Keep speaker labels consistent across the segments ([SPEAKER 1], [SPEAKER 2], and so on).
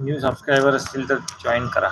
[SPEAKER 1] New subscriber असतील तर join करा.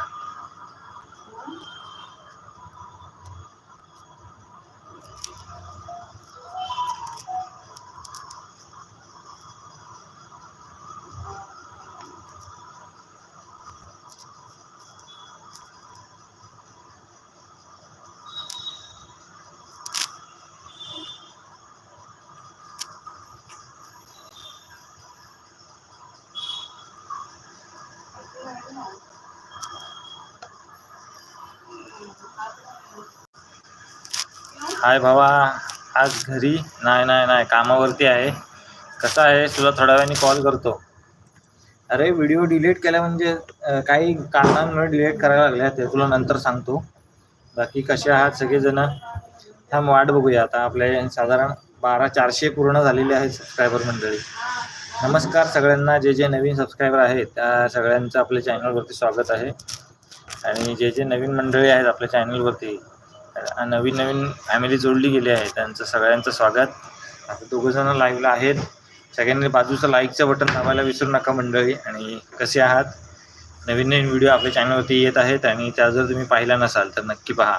[SPEAKER 1] हाय भावा. आज घरी? नाही नाही नाही. कामावरती आहे. कसं आहे? तुला थोड्या वेळाने कॉल करतो. अरे व्हिडिओ डिलीट केला म्हणजे काही कारणांमुळे डिलीट करायला लागल्या ते तुला नंतर सांगतो. बाकी कसे आहात सगळेजण? थांब वाट बघूया. आता आपले साधारण बारा चारशे पूर्ण झालेले आहेत सबस्क्रायबर मंडळी. नमस्कार सगळ्यांना. जे जे नवीन सबस्क्रायबर आहेत त्या सगळ्यांचं आपल्या चॅनलवरती स्वागत आहे. आणि जे जे नवीन मंडळी आहेत आपल्या चॅनलवरती नवीन नवीन फॅमिली जोडली गेली आहे. त्यांचं सगळ्यांचं स्वागत. आता दोघंजणं लाईव्हला आहेत. सगळ्यांनी बाजूचं लाईकचं बटन दाबायला विसरू नका मंडळी. आणि कसे आहात? नवीन नवीन व्हिडिओ आपल्या चॅनलवरती येत आहेत आणि त्या जर तुम्ही पाहिला नसाल तर नक्की पहा.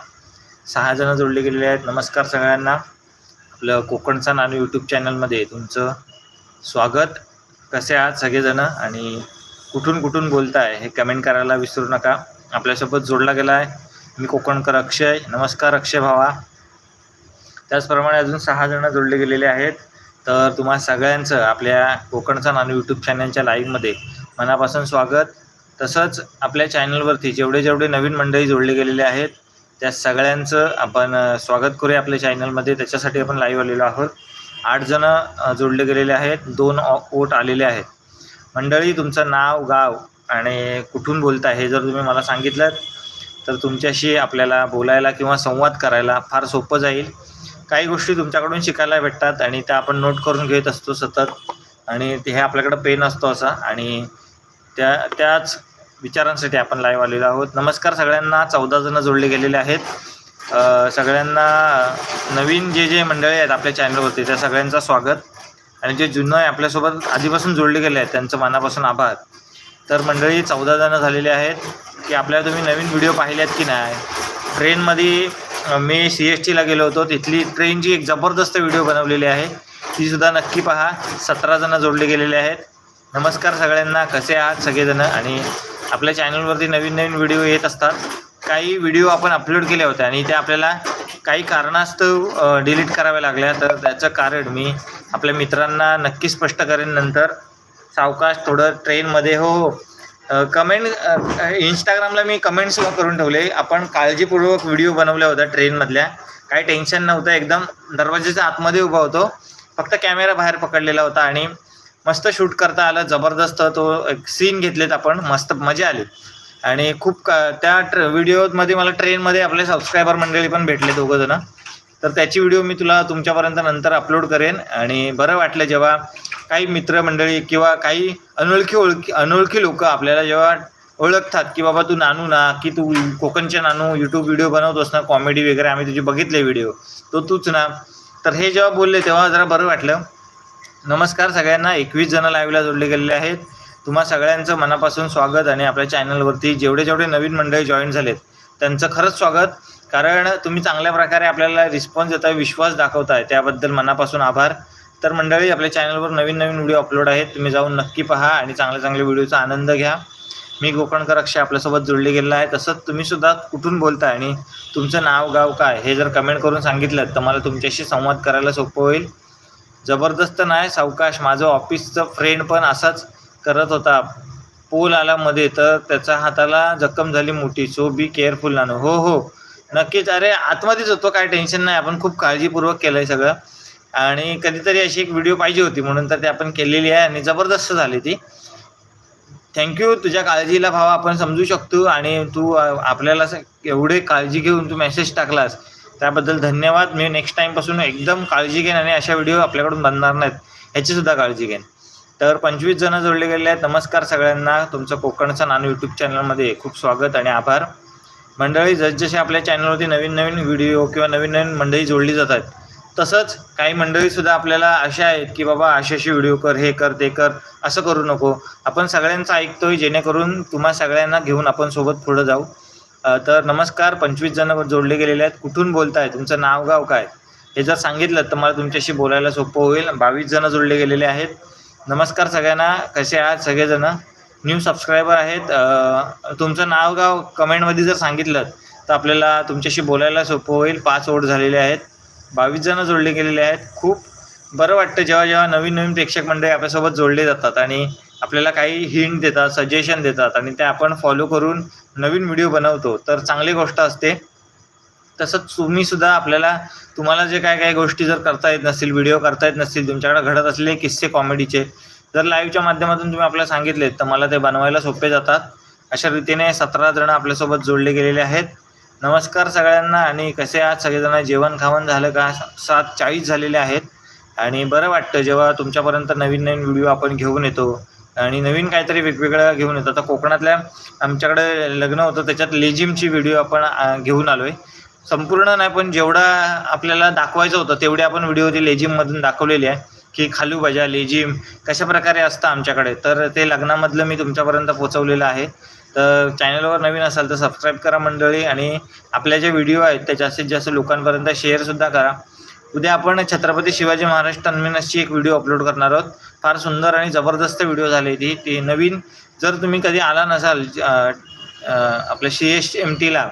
[SPEAKER 1] सहा जणं जोडले गेलेले आहेत. नमस्कार सगळ्यांना. आपलं कोकणचा नाणं यूट्यूब चॅनलमध्ये तुमचं स्वागत. कसे आहात सगळेजणं? आणि कुठून कुठून बोलताय हे कमेंट करायला विसरू नका. आपल्यासोबत जोडला गेला आहे. मी कोकणकर अक्षय. नमस्कार अक्षय भावा. त्याचप्रमाणे अजून सहा जण जोडले गेलेले आहेत. तर तुम्हा सगळ्यांचं आपल्या कोकणचा नाणं यूट्यूब चॅनलच्या लाईव्हमध्ये मनापासून स्वागत. तसंच आपल्या चॅनलवरती जेवढे जेवढे नवीन मंडळी जोडले गेलेले आहेत त्या सगळ्यांचं आपण स्वागत करूया आपल्या चॅनलमध्ये त्याच्यासाठी आपण लाईव्ह आलेलो आहोत. आठ जणं जोडले गेलेले आहेत. दोन ऑ- ओट आलेले आहेत. मंडळी तुमचं नाव गाव आणि कुठून बोलताय हे जर तुम्ही मला सांगितलं तर तुमच्याशी आपल्याला बोलायला किंवा संवाद करायला फार सोपं जाईल. काही गोष्टी तुमच्याकडून शिकायला भेटतात आणि त्या आपण नोट करून घेत असतो सतत. आणि ते हे आपल्याकडं पेन असतो असा. आणि त्या त्याच विचारांसाठी आपण लाईव्ह आलेलो आहोत. नमस्कार सगळ्यांना. चौदा जणं जोडले गेलेले आहेत. सगळ्यांना नवीन जे जे मंडळी आहेत आपल्या चॅनलवरती त्या सगळ्यांचं स्वागत. आणि जे जुनं आहे आपल्यासोबत आधीपासून जोडले गेले आहेत त्यांचं मनापासून आभार. तर मंडळी चौदा जणं झालेले आहेत की आपल्या तुम्ही नवीन व्हिडिओ पाहिल्यात की नाही? ट्रेनमध्ये मी सी एस टीला गेलो होतो. तिथली ट्रेनची एक जबरदस्त व्हिडिओ बनवलेली आहे. तीसुद्धा नक्की पहा. सतरा जणं जोडले गेलेले आहेत. नमस्कार सगळ्यांना. कसे आहात सगळेजणं? आणि आपल्या चॅनलवरती नवीन नवीन व्हिडिओ येत असतात. काही व्हिडिओ आपण अपलोड केल्या होत्या आणि त्या आपल्याला काही कारणास्तव डिलीट कराव्या लागल्या. तर त्याचं कारण मी आपल्या मित्रांना नक्की स्पष्ट करेन नंतर. सावकाश थोडं ट्रेनमध्ये हो. हो कमेंट इंस्टाग्रामला मी कमेंट्स करून ठेवले. आपण काळजीपूर्वक व्हिडिओ बनवल्या होत्या ट्रेनमधल्या काही टेन्शन नव्हतं एकदम दरवाजेच्या आतमध्ये उभा होतो. फक्त कॅमेरा बाहेर पकडलेला होता आणि मस्त शूट करता आलं. जबरदस्त तो एक सीन घेतलेत आपण. मस्त मजा आली. आणि खूप का त्या ट्र व्हिडिओमध्ये मला ट्रेनमध्ये आपले सबस्क्रायबर मंडळी पण भेटले दोघं जणं. तर त्याची व्हिडिओ मी तुला तुमच्यापर्यंत नंतर अपलोड करेन. आणि बरं वाटलं जेव्हा काही मित्रमंडळी किंवा काही अनोळखी ओळखी अनोळखी लोक आपल्याला जेव्हा ओळखतात की बाबा तू नानू ना की तू कोकणचे नानू यूट्यूब व्हिडिओ बनवतोस ना कॉमेडी वगैरे आम्ही तुझे बघितले व्हिडिओ तो तूच ना. तर हे जेव्हा बोलले तेव्हा जरा बरं वाटलं. नमस्कार सगळ्यांना एकवीस जण लाईव्हला जोडले गेलेले आहेत. तुम्हा सगळ्यांचं मनापासून स्वागत आणि आपल्या चॅनलवरती जेवढे जेवढे नवीन मंडळी जॉईन झालेत त्यांचं खरंच स्वागत. कारण तुम्ही चांगल्या प्रकारे आपल्याला रिस्पॉन्स देताय विश्वास दाखवताय त्याबद्दल मनापासून आभार. तर मंडळी आपल्या चॅनलवर नवीन नवीन व्हिडिओ अपलोड आहेत. तुम्ही जाऊन नक्की पहा आणि चांगल्या चांगल्या व्हिडिओचा आनंद घ्या. मी गोकर्णकर अक्षय आपल्यासोबत जोडले गेलेला आहे. तसंच तुम्ही सुद्धा कुठून बोलताय आणि तुमचं नाव गाव काय हे जर कमेंट करून सांगितलं तर मला तुमच्याशी संवाद करायला सोपं होईल. जबरदस्त नाही सावकाश. माझं ऑफिसचं फ्रेंड पण असाच करत होता. पोल आला मध्ये तर त्याच्या हाताला जखम झाली मोठी. सो बी केअरफुल नानो. हो हो. नक्कीच. अरे आतमध्येच होतो. काय टेन्शन नाही. आपण खूप काळजीपूर्वक केलं आहे सगळं. आणि कधीतरी अशी एक व्हिडिओ पाहिजे होती म्हणून तर ते आपण केलेली आहे आणि जबरदस्त झाली ती. थँक्यू तुझ्या काळजीला भावा आपण समजू शकतो आणि तू आपल्याला असं एवढे काळजी घेऊन तू मेसेज टाकलास त्याबद्दल धन्यवाद. मी नेक्स्ट टाईमपासून एकदम काळजी घेईन आणि अशा व्हिडिओ आपल्याकडून बनणार नाहीत. ह्याचीसुद्धा काळजी घेईन. तर पंचवीस जण जोडले गेले आहेत. नमस्कार सगळ्यांना. तुमचं कोकणचं नानू यूट्यूब चॅनलमध्ये खूप स्वागत आणि आभार. मंडळी जसजसे आपल्या चॅनलवरती नवीन नवीन व्हिडिओ किंवा नवीन नवीन मंडळी जोडली जातात तसंच काही मंडळीसुद्धा आपल्याला अशा आहेत की बाबा अशी व्हिडिओ कर हे कर ते कर असं करू नको. आपण सगळ्यांचं ऐकतोय जेणेकरून तुम्हा सगळ्यांना घेऊन आपण सोबत पुढं जाऊ. तर नमस्कार पंचवीस जण जोडले गेलेले आहेत. कुठून बोलताय? तुमचं नाव गाव काय? हे जर सांगितलं तर मला तुमच्याशी बोलायला सोपं होईल. बावीस जण जोडले गेलेले आहेत. नमस्कार सगळ्यांना. कसे आहात सगळेजण? न्यू सबस्क्रायबर आहेत. तुमचं नाव गाव कमेंटमध्ये जर सांगितलं तर आपल्याला तुमच्याशी बोलायला सोपं होईल. पाच ओढ झालेले आहेत. बावीस जण जोडले गेलेले आहेत. खूप बरं वाटतं जेव्हा जेव्हा नवीन नवीन प्रेक्षक मंडळी आपल्यासोबत जोडले जातात आणि आपल्याला काही हिंट देतात सजेशन देतात आणि ते आपण फॉलो करून नवीन व्हिडिओ बनवतो. तर चांगली गोष्ट असते. तसंच तुम्ही सुद्धा आपल्याला तुम्हाला जे काय काय गोष्टी जर करता येत नसतील व्हिडिओ करता येत नसतील तुमच्याकडे घडत असलेले किस्से कॉमेडीचे जर लाईव्हच्या माध्यमातून तुम्ही आपल्याला सांगितले तर मला ते बनवायला सोपे जातात. अशा रीतीने सतरा जण आपल्यासोबत जोडले गेलेले आहेत. नमस्कार सगळ्यांना आणि कसे आहात सगळेजण? जेवण खावण झालं का? सात चाळीस झालेले आहेत. आणि बरं वाटतं जेव्हा तुमच्यापर्यंत नवीन नवीन व्हिडिओ आपण घेऊन येतो. आणि नवीन काहीतरी वेगवेगळं घेऊन येतो. आता कोकणातल्या आमच्याकडे लग्न होतं त्याच्यात लेझिमची व्हिडिओ आपण घेऊन आलो आहे संपूर्ण नाही पण जेवढा आपल्याला दाखवायचं होतं तेवढे आपण व्हिडिओ ते लेझिममधून दाखवलेली आहे. की खालू बजा लेझिम कशा प्रकारे असतं आमच्याकडे? तर ते लग्नामधलं मी तुमच्यापर्यंत पोचवलेलं आहे. तर चॅनलवर नवीन असाल तर सबस्क्राईब करा मंडळी आणि आपल्या जे व्हिडिओ आहेत त्या जास्तीत जास्त लोकांपर्यंत शेअरसुद्धा करा. उद्या आपण छत्रपती शिवाजी महाराज टर्मिनसची एक व्हिडिओ अपलोड करणार आहोत. फार सुंदर आणि जबरदस्त व्हिडिओ झाली ती. ती नवीन जर तुम्ही कधी आला नसाल आपल्या सी एस एम टीला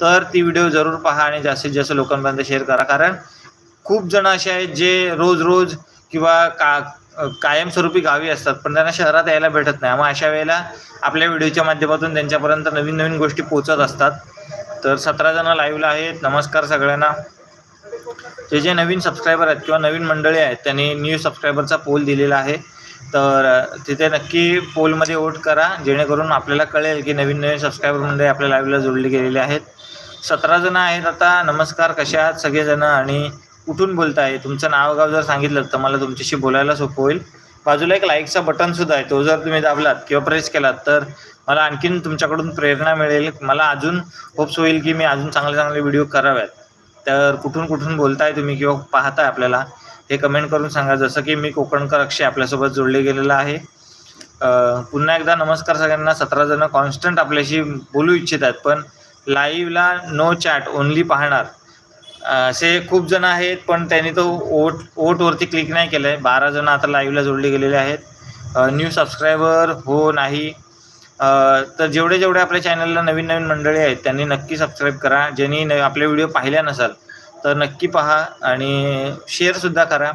[SPEAKER 1] तर ती व्हिडिओ जरूर पहा आणि जास्तीत जास्त लोकांपर्यंत शेअर करा. कारण खूप जण असे आहेत जे रोज रोज किंवा का कायमस्वरूपी गावी असतात पण त्यांना शहरात यायला भेटत नाही. मग अशा वेळेला आपल्या व्हिडिओच्या माध्यमातून त्यांच्यापर्यंत नवीन नवीन गोष्टी पोचत असतात. तर सतरा जण लाईव्हला आहेत. नमस्कार सगळ्यांना. जे जे नवीन सबस्क्रायबर आहेत किंवा नवीन मंडळी आहेत त्यांनी न्यू सबस्क्रायबरचा पोल दिलेला आहे. तर तिथे नक्की पोलमध्ये वोट करा. जेणेकरून आपल्याला कळेल की नवीन नवीन सबस्क्रायबर मंडळी आपल्या लाईव्हला जोडली गेलेले आहेत. सतरा जण आहेत आता. नमस्कार कसे आहात? सगळेजण आणि कुठून बोलताय. तुमचं नाव गाव जर सांगितलं तर मला तुमच्याशी बोलायला सोपं होईल. बाजूला एक लाईकचा बटन सुद्धा आहे. तो जर तुम्ही दाबलात किंवा प्रेस केलात तर मला आणखीन तुमच्याकडून प्रेरणा मिळेल. मला अजून होप्स होईल की मी अजून चांगले चांगले व्हिडिओ कराव्यात. तर कुठून कुठून बोलताय तुम्ही किंवा पाहताय आपल्याला हे कमेंट करून सांगा. जसं की मी कोकणकर अक्षय आपल्यासोबत जोडले गेलेलं आहे. पुन्हा एकदा नमस्कार सगळ्यांना. सतरा जण कॉन्स्टंट आपल्याशी बोलू इच्छित आहेत पण लाईव्हला नो चॅट ओनली पाहणार. असे खूप जण आहेत पण त्यांनी तो ओट ओटवरती क्लिक नाही केलं आहे बारा जण आता लाईव्हला जोडले गेलेले आहेत. न्यू सबस्क्रायबर हो नाही. तर जेवढे जेवढे आपल्या चॅनलला नवीन नवीन मंडळी आहेत त्यांनी नक्की सबस्क्राईब करा. ज्यांनी न आपले व्हिडिओ पाहिल्या नसाल तर नक्की पहा आणि शेअरसुद्धा करा.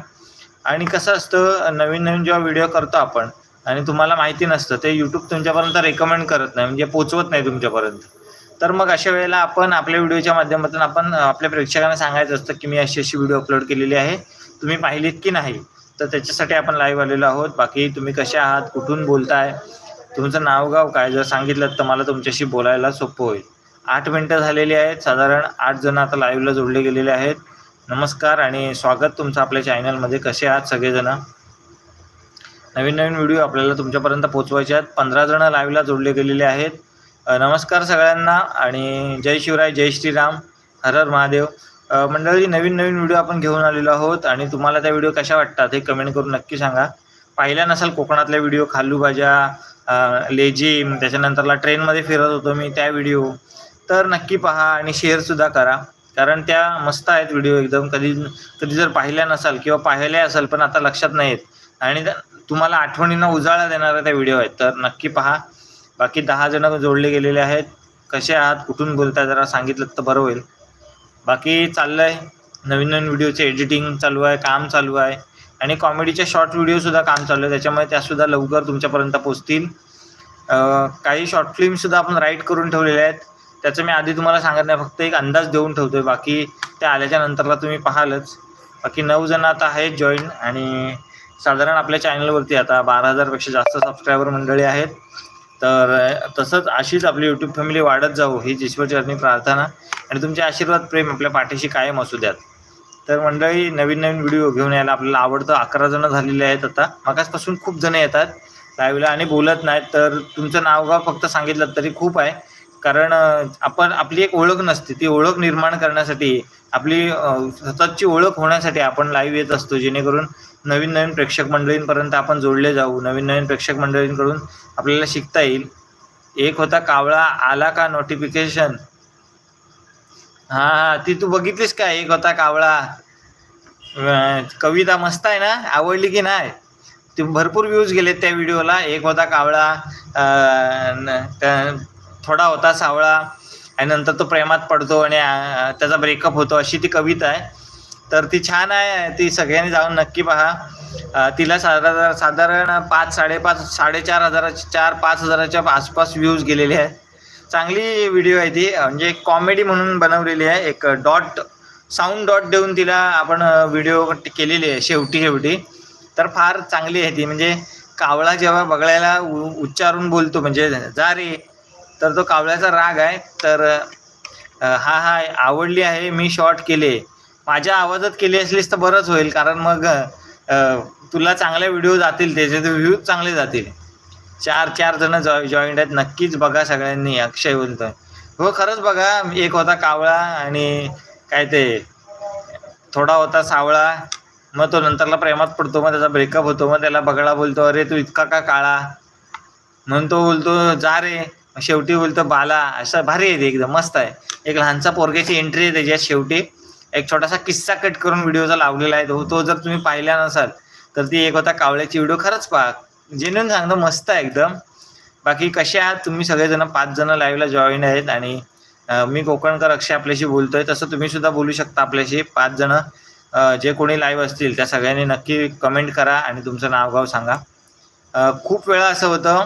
[SPEAKER 1] आणि कसं असतं नवीन नवीन जेव्हा व्हिडिओ करतो आपण आणि तुम्हाला माहिती नसतं ते यूट्यूब तुमच्यापर्यंत रेकमेंड करत नाही म्हणजे पोचवत नाही तुमच्यापर्यंत. तर मग अशा वेळेला आपण आपल्या व्हिडिओच्या माध्यमातून आपण आपल्या प्रेक्षकांना सांगायचं असतं की मी अशी अशी व्हिडिओ अपलोड केलेली आहे. तुम्ही पाहिलीत की नाही? तर त्याच्यासाठी आपण लाईव्ह आलेलो आहोत. बाकी तुम्ही कसे आहात? कुठून बोलताय? तुमचं नाव गाव काय? जर सांगितलं तर मला तुमच्याशी बोलायला सोपं होईल. आठ मिनटं झालेली आहेत. साधारण आठ जण आता लाईव्हला जोडले गेलेले आहेत. नमस्कार आणि स्वागत तुमचं आपल्या चॅनलमध्ये कसे आहात सगळेजण? नवीन नवीन व्हिडिओ आपल्याला तुमच्यापर्यंत पोचवायचे आहेत. पंधरा जण लाईव्हला जोडले गेलेले आहेत. नमस्कार सगळ्यांना आणि जय शिवराय जय श्रीराम हर हर महादेव. मंडळी नवीन नवीन व्हिडिओ आपण घेऊन आलेलो आहोत आणि तुम्हाला त्या व्हिडिओ कशा वाटतात हे कमेंट करून नक्की सांगा. पाहिल्या नसाल कोकणातल्या व्हिडिओ खाल्लू भाज्या लेझिम त्याच्यानंतरला ट्रेनमध्ये फिरत होतो मी त्या व्हिडिओ. तर नक्की पहा आणि शेअरसुद्धा करा. कारण त्या मस्त आहेत व्हिडिओ एकदम. कधी कधी जर पाहिल्या नसाल किंवा पाहिल्या असाल पण आता लक्षात नाहीत. आणि तुम्हाला आठवणींना उजाळा देणाऱ्या त्या व्हिडिओ आहेत. तर नक्की पहा. बाकी दहा जण जोडले गेलेले आहेत. कसे आहात? कुठून बोलताय? जरा सांगितलं तर बरं होईल. बाकी चाललं आहे नवीन नवीन व्हिडिओचे एडिटिंग चालू आहे काम चालू आहे. आणि कॉमेडीचे शॉर्ट व्हिडिओसुद्धा काम चालू आहे. त्याच्यामुळे त्यासुद्धा लवकर तुमच्यापर्यंत पोचतील काही शॉर्ट फिल्मसुद्धा आपण राईट करून ठेवलेले आहेत. त्याचं मी आधी तुम्हाला सांगत नाही. फक्त एक अंदाज देऊन ठेवतोय. बाकी ते आल्याच्या नंतरला तुम्ही पाहालच. बाकी नऊ जण आता आहेत जॉईन आणि साधारण आपल्या चॅनलवरती आता बारा हजारपेक्षा जास्त सबस्क्रायबर मंडळी आहेत. तर तसंच अशीच आपली यूट्यूब फॅमिली वाढत जाऊ हीच ईश्वरचरणी प्रार्थना आणि तुमचे आशीर्वाद प्रेम आपल्या पाठीशी कायम असू द्यात. तर मंडळी नवीन नवीन व्हिडिओ घेऊन यायला आपल्याला आवडतं. अकरा जणं झालेले आहेत आता. मगासपासून खूप जणं येतात लाईव्हला आणि बोलत नाहीत. तर तुमचं नावगाव फक्त सांगितलं तरी खूप आहे. कारण आपण आपली एक ओळख नसते. ती ओळख निर्माण करण्यासाठी आपली सततची स्वतःची ओळख होण्यासाठी आपण लाईव्ह येत असतो. जेणेकरून नवीन नवीन प्रेक्षक मंडळींपर्यंत आपण जोडले जाऊ. नवीन नवीन प्रेक्षक मंडळींकडून आपल्याला शिकता येईल. एक होता कावळा आला का नोटिफिकेशन हा हा ती तू बघितलीस का? एक होता कावळा. कविता मस्त आहे ना? आवडली की नाही? ते भरपूर व्ह्यूज गेलेत त्या व्हिडिओला एक होता कावळा त्या- थोडा होता सावळा आणि नंतर तो प्रेमात पडतो आणि त्याचा ब्रेकअप होतो अशी ती कविता आहे. तर ती छान आहे ती सगळ्यांनी जाऊन नक्की पहा. तिला साधारण साधारण पाच साडेपाच साडेचार हजाराच्या चार पाच हजाराच्या आसपास व्ह्यूज गेलेले आहेत. चांगली व्हिडिओ आहे ती. म्हणजे कॉमेडी म्हणून बनवलेली आहे. एक डॉट साऊंड डॉट देऊन तिला आपण व्हिडिओ केलेली आहे शेवटी शेवटी. तर फार चांगली आहे ती. म्हणजे कावळा जेव्हा बघायला उ- उच्चारून बोलतो म्हणजे जा रे तर तो कावळ्याचा राग आहे. तर हा हा आवडली आहे मी शॉर्ट केले माझ्या आवाजात केली असलीस तर बरंच होईल कारण मग तुला चांगले व्हिडिओ जातील त्याचे व्ह्यूज चांगले जातील. चार चार जण जॉ जॉईंट आहेत नक्कीच बघा सगळ्यांनी अक्षय बोलतो हो खरंच बघा एक होता कावळा आणि काय ते थोडा होता सावळा. मग तो नंतरला प्रेमात पडतो मग त्याचा ब्रेकअप होतो मग त्याला बगळा बोलतो अरे तू इतका का काळा? म्हणून तो बोलतो जा रे. शेवटी बोलतो बाला. असं भारी आहे ते एकदम मस्त आहे. एक लहानसा पोरग्याची एंट्री आहे त्याच्यात शेवटी. एक छोटासा किस्सा कट करून व्हिडिओचा लावलेला आहे. तो तो जर तुम्ही पाहिला नसाल तर ती एक होता कावळ्याची व्हिडिओ खरंच पहा जेन्युन सांगतो मस्त आहे एकदम. बाकी कसे आहात? तुम्ही सगळेजण पाच जण लाईव्हला जॉईन आहेत आणि मी कोकणकर अक्षय आपल्याशी बोलतोय. तसं तुम्ही सुद्धा बोलू शकता आपल्याशी. पाच जण जे कोणी लाईव्ह असतील त्या सगळ्यांनी नक्की कमेंट करा आणि तुमचं नाव गाव सांगा खूप वेळा असं होतं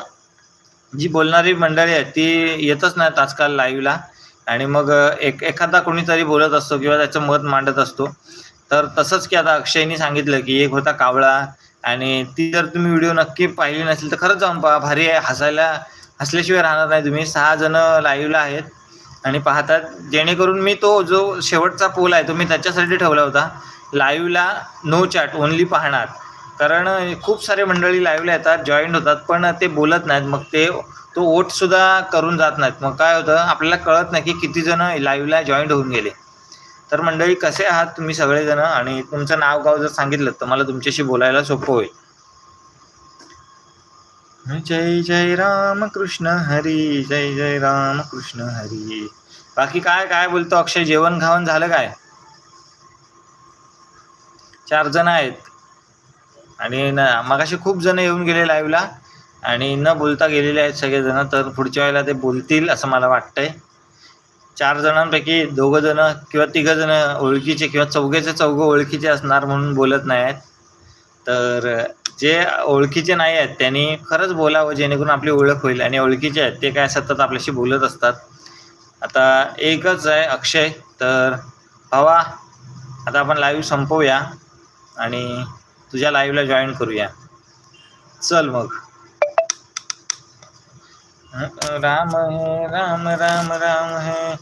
[SPEAKER 1] जी बोलणारी मंडळी आहेत ती येतच नाहीत आजकाल लाईव्हला आणि मग एक एखादा कोणीतरी बोलत असतो किंवा त्याचं मत मांडत असतो. तर तसंच की आता अक्षयनी सांगितलं की एक होता कावळा आणि ती जर तुम्ही व्हिडिओ नक्की पाहिली नसेल तर खरंच जाऊन पहा भारी आहे. हसायला हसल्याशिवाय राहणार नाही तुम्ही. सहा जण लाईव्हला आहेत आणि पाहतात. जेणेकरून मी तो जो शेवटचा पोल आहे तो मी त्याच्यासाठी ठेवला होता. लाईव्हला नो चॅट ओनली पाहणार. कारण खूप सारे मंडळी लाईव्हला येतात जॉईंट होतात पण ते बोलत नाहीत. मग ते तो वोटसुद्धा करून जात नाहीत. मग काय होतं आपल्याला कळत नाही की किती जण लाईव्हला जॉईंट होऊन गेले. तर मंडळी कसे आहात तुम्ही सगळेजण? आणि तुमचं नाव गाव जर सांगितलं तर मला तुमच्याशी बोलायला सोपं होईल. जय जय राम कृष्ण हरी जय जय राम कृष्ण हरी. बाकी काय काय बोलतो अक्षय? जेवण खावण झालं काय? चार जण आहेत. आणि न मगाशी खूप जण येऊन गेले लाईव्हला आणि न बोलता गेलेले आहेत सगळेजण तर पुढच्या वेळेला ते बोलतील असं मला वाटतंय. चार जणांपैकी दोघं जण किंवा तिघं जण ओळखीचे किंवा चौघेचे चौघं ओळखीचे असणार म्हणून बोलत नाही आहेत. तर जे ओळखीचे नाही आहेत त्यांनी खरंच बोलावं जेणेकरून आपली ओळख होईल. आणि ओळखीचे आहेत ते काय सतत आपल्याशी बोलत असतात. आता एकच आहे अक्षय तर भावा आता आपण लाईव्ह संपवूया. आणि तुझ्या लाईव्हला जॉईन करूया. चल मग. राम हे राम राम राम हे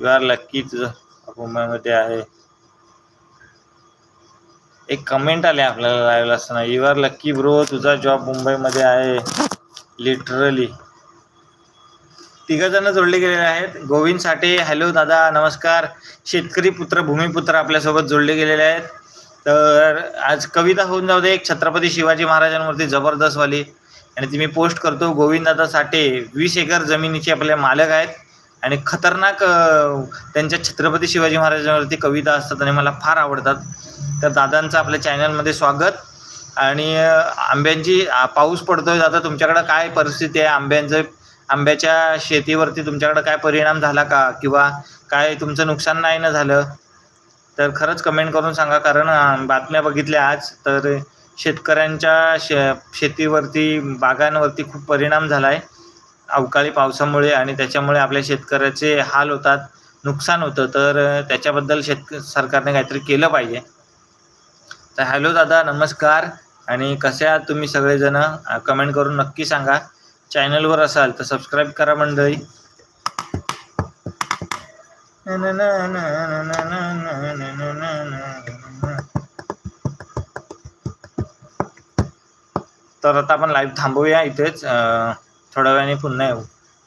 [SPEAKER 1] यू आर लक्की तुझं मुंबईमध्ये आहे. एक कमेंट आले आपल्याला लाईव्हला असताना. यू आर लक्की ब्रो तुझा जॉब मुंबईमध्ये आहे. लिटरली तिघ जण जोडले गेलेले आहेत. गोविंद साठे हॅलो दादा नमस्कार. शेतकरी पुत्र भूमिपुत्र आपल्यासोबत जोडले गेलेले आहेत. तर आज कविता होऊन जाऊ दे एक छत्रपती शिवाजी महाराजांवरती जबरदस्तवाली आणि ती मी पोस्ट करतो गोविंददादा साठे वीस एकर जमिनीचे आपले मालक आहेत. आणि खतरनाक त्यांच्या छत्रपती शिवाजी महाराजांवरती कविता असतात आणि मला फार आवडतात. तर दादांचं आपल्या चॅनलमध्ये स्वागत. आणि आंब्यांची पाऊस पडतोय दादा तुमच्याकडं काय परिस्थिती आहे? आंब्यांचं आंब्याच्या शेतीवरती तुमच्याकडं काय परिणाम झाला का? किंवा काय तुमचं नुकसान नाही ना झालं? तर खरंच कमेंट करून सांगा कारण बातम्या बघितल्या आज तर शेतकऱ्यांच्या शे शेतीवरती बागांवरती खूप परिणाम झाला आहे अवकाळी पावसामुळे आणि त्याच्यामुळे आपल्या शेतकऱ्याचे हाल होतात नुकसान होतं. तर त्याच्याबद्दल शेतक सरकारने काहीतरी केलं पाहिजे. तर हॅलो दादा नमस्कार. आणि कसे आहात तुम्ही सगळेजण? कमेंट करून नक्की सांगा. चॅनलवर असाल तर सबस्क्राईब करा मंडळी. तर आता आपण लाईव्ह थांबूया इथेच. थोड्या वेळाने पुन्हा येऊ.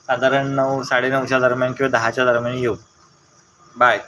[SPEAKER 1] साधारण नऊ साडेनऊच्या दरम्यान किंवा दहाच्या दरम्यान येऊ. बाय